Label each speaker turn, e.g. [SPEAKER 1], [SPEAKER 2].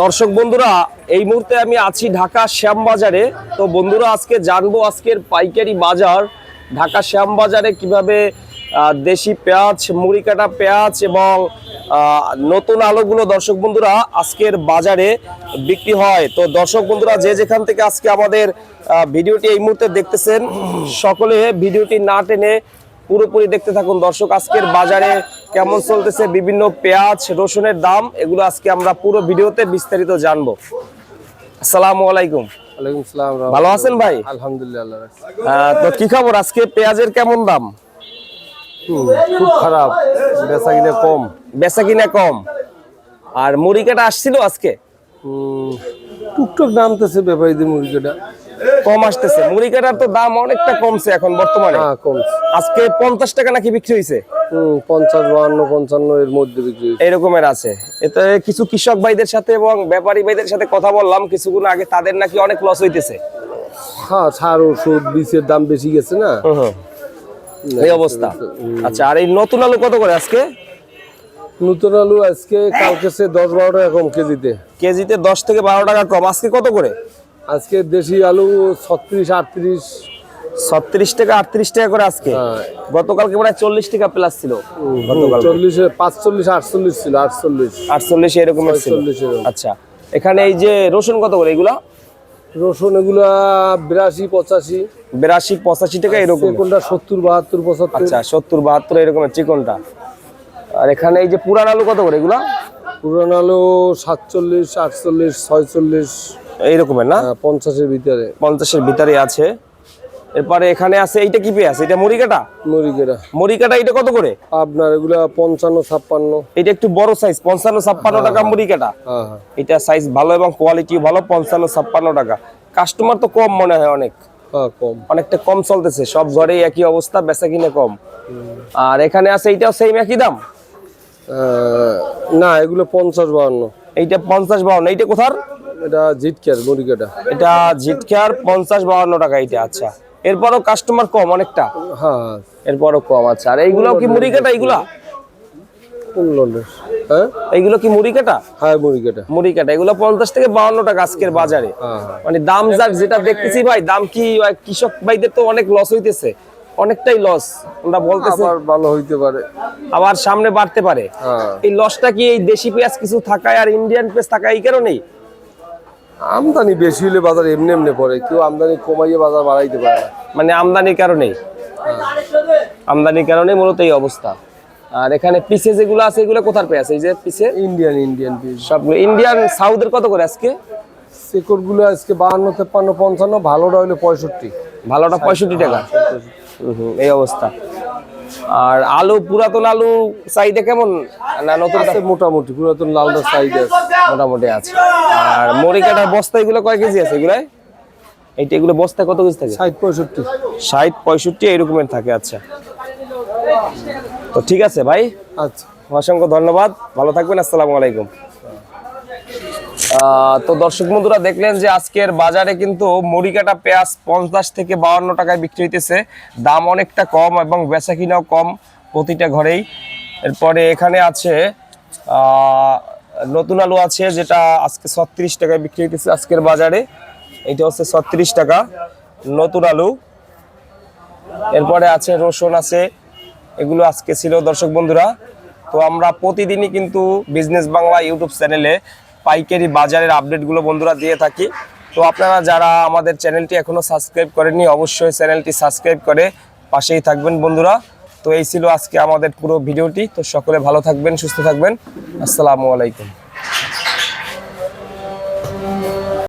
[SPEAKER 1] দর্শক বন্ধুরা, এই মুহূর্তে আমি আছি ঢাকা শ্যামবাজারে। তো বন্ধুরা, আজকে জানব আজকের পাইকারি বাজার। ঢাকা শ্যামবাজারে কীভাবে দেশি পেঁয়াজ মুড়ি কাটা পেঁয়াজ এবং নতুন আলোগুলো দর্শক বন্ধুরা আজকের বাজারে বিক্রি হয়। তো দর্শক বন্ধুরা, যে যেখান থেকে আজকে আমাদের ভিডিওটি এই মুহূর্তে দেখতেছেন, সকলে ভিডিওটি না টেনে পুরোপুরি দেখতে থাকুন। দর্শক আজকের বাজারে কেমন চলতেছে? বিভিন্ন পেঁয়াজ রসুনের দাম এগুলো আজকে আমরা পুরো ভিডিওতে বিস্তারিত জানব। আসসালামু আলাইকুম। ভালো আছেন ভাই?
[SPEAKER 2] আলহামদুলিল্লাহ
[SPEAKER 1] তো কি খবর? আজকে পেঁয়াজের কেমন দাম?
[SPEAKER 2] খুব খারাপ। বেচা কিনে কম।
[SPEAKER 1] বেচা কিনা কম। আর মুড়ি কাটা আসছিল আজকে?
[SPEAKER 2] টুকটাক নামতেছে ব্যাপারীদের মুরগিটা
[SPEAKER 1] কম আসতেছে। মুড়ি কাটার তো দাম অনেকটা কমছে এখন বর্তমানে।
[SPEAKER 2] হ্যাঁ
[SPEAKER 1] আজকে পঞ্চাশ টাকা নাকি বিক্রি হয়েছে
[SPEAKER 2] পঞ্চাশ বাহান্ন পঞ্চান্ন এর মধ্যে বিক্রি
[SPEAKER 1] এরকমের আছে। এতে কিছু কৃষক ভাইদের সাথে এবং ব্যাপারী ভাইদের সাথে কথা বললাম কিছুক্ষণ আগে তাদের নাকি অনেক লস হইতেছে।
[SPEAKER 2] হ্যাঁ সার ওষুধ বীজের দাম বেশি গেছে না।
[SPEAKER 1] এই অবস্থা। আচ্ছা আর এই নতুন আলু কত করে আজকে?
[SPEAKER 2] নতুন আলু আজকে কালকে সে দশ বারো টাকা কম কেজিতে।
[SPEAKER 1] কেজিতে দশ থেকে বারো টাকা কম। আজকে কত করে?
[SPEAKER 2] আজকে দেশি আলু ছত্রিশ আটত্রিশ।
[SPEAKER 1] ছত্রিশ টাকা আটত্রিশ টাকা করে আজকে।
[SPEAKER 2] হ্যাঁ।
[SPEAKER 1] গতকালকে প্রায় চল্লিশ টাকা প্লাস ছিল। গতকাল
[SPEAKER 2] চল্লিশে পাঁচচল্লিশ আটচল্লিশ ছিল আটচল্লিশ।
[SPEAKER 1] আটচল্লিশ এরকম আচ্ছা এখানে এই যে রসুন কত করে এগুলা?
[SPEAKER 2] রসুন এগুলা বিরাশি পঁচাশি।
[SPEAKER 1] বিরাশি পঁচাশি টাকা এরকম।
[SPEAKER 2] কোনটা? সত্তর বাহাত্তর পঁচাত্তর।
[SPEAKER 1] আচ্ছা সত্তর বাহাত্তর এরকমের চিকনটা। আর এখানে এই যে পুরান আলু কত করে এগুলা?
[SPEAKER 2] পুরান আলু সাতচল্লিশ আটচল্লিশ ছয়চল্লিশ।
[SPEAKER 1] এইরকমের না?
[SPEAKER 2] পঞ্চাশের ভিতরে।
[SPEAKER 1] পঞ্চাশের ভিতরে আছে। এরপরে এখানে আছে এইটা কি পেয়ে আছে এটা মরিকাটা
[SPEAKER 2] মুরগিরা
[SPEAKER 1] মরিকাটা এটা কত করে?
[SPEAKER 2] আপনার এগুলা পঞ্চান্ন ছাপ্পান্ন।
[SPEAKER 1] এটা একটু বড় সাইজ পঞ্চান্ন ছাপ্পান্ন টাকা মরিকাটা
[SPEAKER 2] হ্যাঁ হ্যাঁ।
[SPEAKER 1] এটা সাইজ ভালো এবং কোয়ালিটি ভালো পঞ্চান্ন ছাপ্পান্ন টাকা। কাস্টমার তো কম মনে হয় অনেক।
[SPEAKER 2] হ্যাঁ কম।
[SPEAKER 1] অনেকটা কম চলতেছে সব ঘরেই একই অবস্থা বেচা কিনে কম। আর এখানে আছে এইটাও সেম একই দাম?
[SPEAKER 2] না এগুলো পঞ্চাশ বাহান্ন।
[SPEAKER 1] এইটা পঞ্চাশ বাউন্ন এইটা কোথার?
[SPEAKER 2] এটা জিটকের মুরগিটা।
[SPEAKER 1] এটা ঝিটকার পঞ্চাশ বাউন্ন টাকা এইটা আচ্ছা। এরপরও কাস্টমার কম অনেকটা?
[SPEAKER 2] হ্যাঁ।
[SPEAKER 1] এরপরও কম আচ্ছা। আর এইগুলো কি মুড়ি কাটা এইগুলা?
[SPEAKER 2] কোন লন্ডন হ্যাঁ?
[SPEAKER 1] এইগুলো কি মুড়ি কাটা
[SPEAKER 2] হ্যাঁ মুরগিটা
[SPEAKER 1] মুড়ি কাটা এগুলো পঞ্চাশ থেকে বাউন্ন টাকা আজকের বাজারে।
[SPEAKER 2] হ্যাঁ
[SPEAKER 1] মানে দাম যাক যেটা দেখতেছি ভাই দাম কি কৃষক ভাইদের তো অনেক লস হইতেছে। অনেকটাই লস আমরা বলতেছি।
[SPEAKER 2] আবার ভালো হইতে পারে।
[SPEAKER 1] আবার সামনে বাড়তে পারে। এই লসটা কি এই দেশি পেঁয়াজ কিছু থাকায় আর ইন্ডিয়ান পেঁয়াজ থাকায় এই কারণেই?
[SPEAKER 2] আমদানি বেশি হলে বাজার এমনি এমনি পড়ে কেউ আমদানি কমাইয়ে বাজার বাড়াইতে পারে না।
[SPEAKER 1] মানে আমদানির কারণেই। আমদানির কারণে মূলত এই অবস্থা। আর এখানে পিসে যেগুলো আছে এগুলো কোথার পেঁয়াজ এই যে পিসে?
[SPEAKER 2] ইন্ডিয়ান ইন্ডিয়ান পিস
[SPEAKER 1] সবগুলো ইন্ডিয়ান সাউথের কত করে আজকে?
[SPEAKER 2] শেকড়গুলো আজকে বাহান্ন তেপ্পান্ন পঞ্চান্ন ভালোটা হইলে পঁয়ষট্টি।
[SPEAKER 1] ভালোটা পঁয়ষট্টি টাকা। হুম, এই অবস্থা। আর আলু পুরাতন আলু চাহিদা কেমন? না নতুন
[SPEAKER 2] আছে মোটামুটি পুরাতন লালটা সাইজ আছে
[SPEAKER 1] মোটামুটি আছে। আর মরি কাটার বস্তা এগুলো কয় কেজি আছে এগুলো এইটা এগুলো বস্তা কত কেজি থাকে?
[SPEAKER 2] ষাট পঁয়ষট্টি।
[SPEAKER 1] ষাট পঁয়ষট্টি এইরকমের থাকে আচ্ছা। তো ঠিক আছে ভাই।
[SPEAKER 2] আচ্ছা।
[SPEAKER 1] অসংখ্য ধন্যবাদ। ভালো থাকবেন আসসালামু আলাইকুম। তো দর্শক বন্ধুরা দেখলেন যে আজকের বাজারে কিন্তু মুড়ি কাটা পেঁয়াজ পঞ্চাশ থেকে বাউন্ন টাকায় বিক্রি হইতেছে। দাম অনেকটা কম এবং বেচা কিনাও কম প্রতিটা ঘরেই। এরপরে এখানে আছে নতুন আলু আছে যেটা আজকে ছত্রিশ টাকায় বিক্রি হইতেছে আজকের বাজারে। এটা হচ্ছে ছত্রিশ টাকা, নতুন আলু। এরপরে আছে রসুন আছে, এগুলো আজকে ছিল দর্শক বন্ধুরা। তো আমরা প্রতিদিনই কিন্তু বিজনেস বাংলা ইউটিউব চ্যানেলে পাইকারি বাজারের আপডেটগুলো বন্ধুরা দিয়ে থাকি। তো আপনারা যারা আমাদের চ্যানেলটি এখনও সাবস্ক্রাইব করেননি, অবশ্যই চ্যানেলটি সাবস্ক্রাইব করে পাশেই থাকবেন বন্ধুরা। তো এই ছিল আজকে আমাদের পুরো ভিডিওটি তো সকলে ভালো থাকবেন, সুস্থ থাকবেন। আসসালামু আলাইকুম।